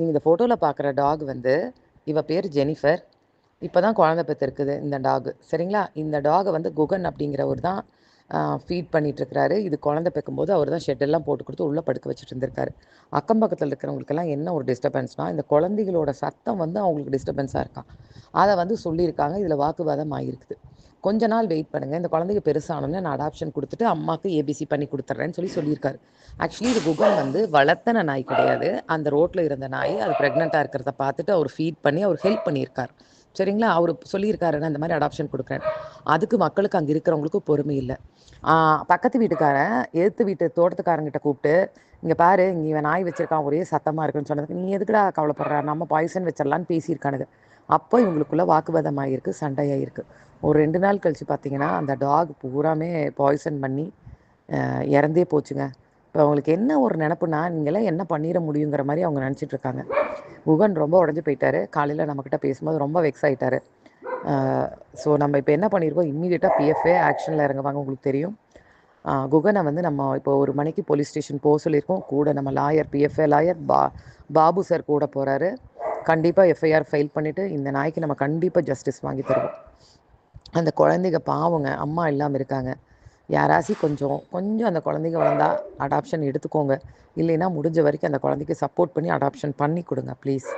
நீங்கள் இந்த ஃபோட்டோவில் பார்க்குற டாக் வந்து இவ பேர் ஜெனிஃபர். இப்போ தான் குழந்த பெற்றிருக்குது இந்த டாகு சரிங்களா? இந்த டாகை வந்து குகன் அப்படிங்கிறவர் தான் ஃபீட் பண்ணிகிட்ருக்கிறாரு இது குழந்த பெக்கும்போது அவர் தான் ஷெட்டெல்லாம் போட்டு கொடுத்து உள்ளே படுக்க வச்சுட்டு இருந்திருக்காரு. அக்கம் பக்கத்தில் இருக்கிறவங்களுக்கெல்லாம் என்ன ஒரு டிஸ்டர்பன்ஸ்னால் இந்த குழந்தைகளோட சத்தம் வந்து அவங்களுக்கு டிஸ்டர்பன்ஸாக இருக்கான் அதை வந்து சொல்லியிருக்காங்க. இதில் வாக்குவாதம் ஆகியிருக்குது கொஞ்ச நாள் வெயிட் பண்ணுங்க. இந்த குழந்தைக்கு பெருசானோன்னு நான் அடாப்ஷன் கொடுத்துட்டு அம்மாவுக்கு ஏபிசி பண்ணி கொடுத்துட்றேன்னு சொல்லி சொல்லியிருக்காரு. ஆக்சுவலி இது குகன் வந்து வளர்த்தன நாய் கிடையாது. அந்த ரோட்டில் இருந்த நாய் அது ப்ரெக்னெண்ட்டாக இருக்கிறத பார்த்துட்டு அவர் ஃபீட் பண்ணி அவர் ஹெல்ப் பண்ணியிருக்கார். சரிங்களா? அவர் சொல்லியிருக்காரு நான் இந்த மாதிரி அடாப்ஷன் கொடுக்குறேன். அதுக்கு மக்களுக்கு அங்கே இருக்கிறவங்களுக்கு பொறுமை இல்லை. பக்கத்து வீட்டுக்காரன் எதிர்த்து வீட்டு தோட்டத்துக்காரங்கிட்ட கூப்பிட்டு இங்கே பாரு இங்கே இவன் நாய் வச்சிருக்கான் ஒரே சத்தமாக இருக்குன்னு சொன்னதுக்கு நீ எதுக்குடா கவலைப்படுற? நம்ம பாய்சன் வச்சிடலான்னு பேசியிருக்கானுங்க. அப்போ இவங்களுக்குள்ள வாக்குவாதம் ஆகிருக்கு சண்டையாயிருக்கு. ஒரு ரெண்டு நாள் கழித்து பார்த்தீங்கன்னா அந்த டாக் பூராமே பாய்சன் பண்ணி இறந்தே போச்சுங்க. இப்போ அவங்களுக்கு என்ன ஒரு நினப்புனா நீங்களாம் என்ன பண்ணிட முடியுங்கிற மாதிரி அவங்க நினச்சிட்டு இருக்காங்க. குகன் ரொம்ப உடஞ்சி போயிட்டாரு. காலையில் நம்மக்கிட்ட பேசும்போது ரொம்ப வெக்ஸ் ஆகிட்டாரு ஸோ நம்ம இப்போ என்ன பண்ணியிருக்கோம் இம்மீடியட்டாக பிஎஃப்ஏ ஆக்ஷனில் இறங்குவாங்க உங்களுக்கு தெரியும். குகனை வந்து நம்ம இப்போ ஒரு மணிக்கு போலீஸ் ஸ்டேஷன் போக சொல்லியிருக்கோம். கூட நம்ம லாயர் பிஎஃப்ஏ லாயர் பா பாபு சார் கூட போகிறாரு கண்டிப்பாக எஃப்ஐஆர் ஃபைல் பண்ணிவிட்டு இந்த நாய்க்கு நம்ம கண்டிப்பாக ஜஸ்டிஸ் வாங்கி தருவோம். அந்த குழந்தைங்க பாவங்க அம்மா இல்லாமல் இருக்காங்க. யாராசி கொஞ்சம் கொஞ்சம் அந்த குழந்தைங்க வளர்ந்தா அடாப்ஷன் எடுத்துக்கோங்க. இல்லைன்னா முடிஞ்ச வரைக்கும் அந்த குழந்தைக்கு சப்போர்ட் பண்ணி அடாப்ஷன் பண்ணி கொடுங்க ப்ளீஸ்